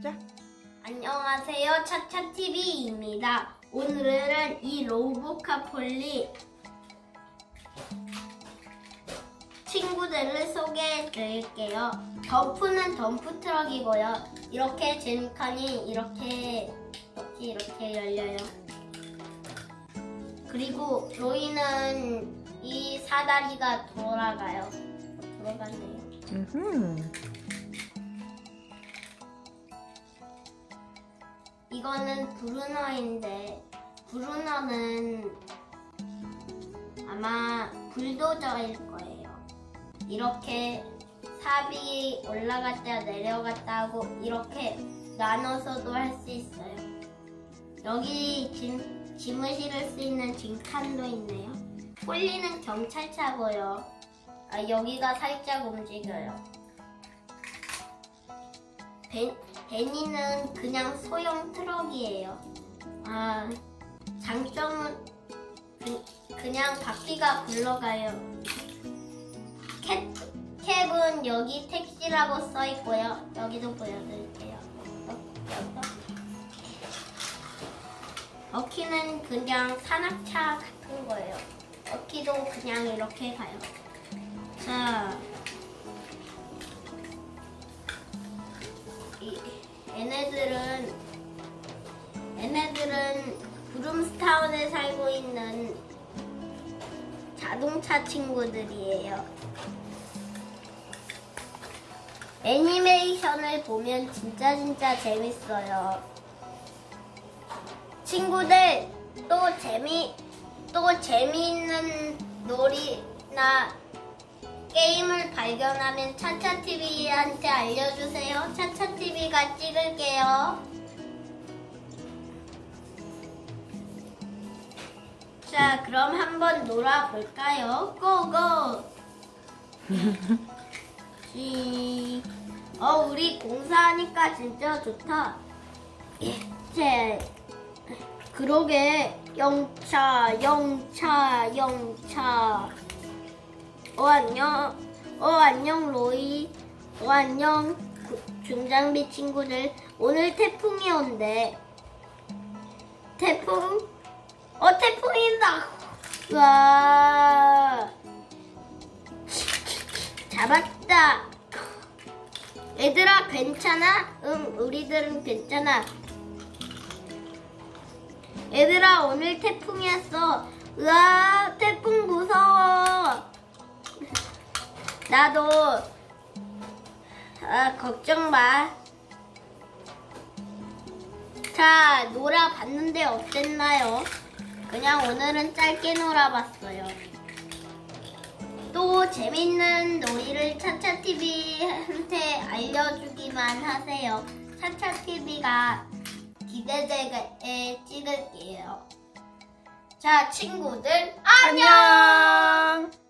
시작. 안녕하세요. 차차TV입니다. 오늘은 이 로보카폴리 친구들을 소개해 드릴게요. 덤프는 덤프 트럭이고요. 이렇게 젠칸이 이렇게, 이렇게, 이렇게 열려요. 그리고 로이는 이 사다리가 돌아가요. 돌아가네요. 이거는 브루너인데 브루너는 아마 불도저일 거예요. 이렇게 삽이 올라갔다 내려갔다 하고 이렇게 나눠서도 할 수 있어요. 여기 짐, 짐을 실을 수 있는 짐칸도 있네요. 폴리는 경찰차고요. 아, 여기가 살짝 움직여요. 벤, 베니는 그냥 소형 트럭이에요. 아, 장점은 그, 그냥 바퀴가 굴러가요. 캡, 캡은 여기 택시라고 써 있고요. 여기도 보여드릴게요. 어키는 그냥 산악차 같은 거예요. 어키도 그냥 이렇게 가요. 자, 얘네들은 얘네들은 브룸스타운에 살고 있는 자동차 친구들이에요. 애니메이션을 보면 진짜 진짜 재밌어요. 친구들 또 재미 또 재미있는 놀이나 게임을 발견하면 차차TV한테 알려주세요. 차차TV가 찍을게요. 자, 그럼 한번 놀아볼까요? 고고! 시. 어, 우리 공사하니까 진짜 좋다. 제, 그러게, 영차, 영차, 영차. 어 안녕. 어 안녕 로이. 어 안녕 구- 중장비 친구들. 오늘 태풍이 온대 태풍? 어 태풍이다 와. 잡았다. 얘들아 괜찮아? 응 우리들은 괜찮아. 얘들아 오늘 태풍이었어. 으아 태풍 무서워 나도 아, 걱정 마. 자, 놀아봤는데 어땠나요? 그냥 오늘은 짧게 놀아봤어요. 또 재밌는 놀이를 차차TV한테 알려주기만 하세요. 차차TV가 기대되게 찍을게요. 자, 친구들, 안녕! 안녕.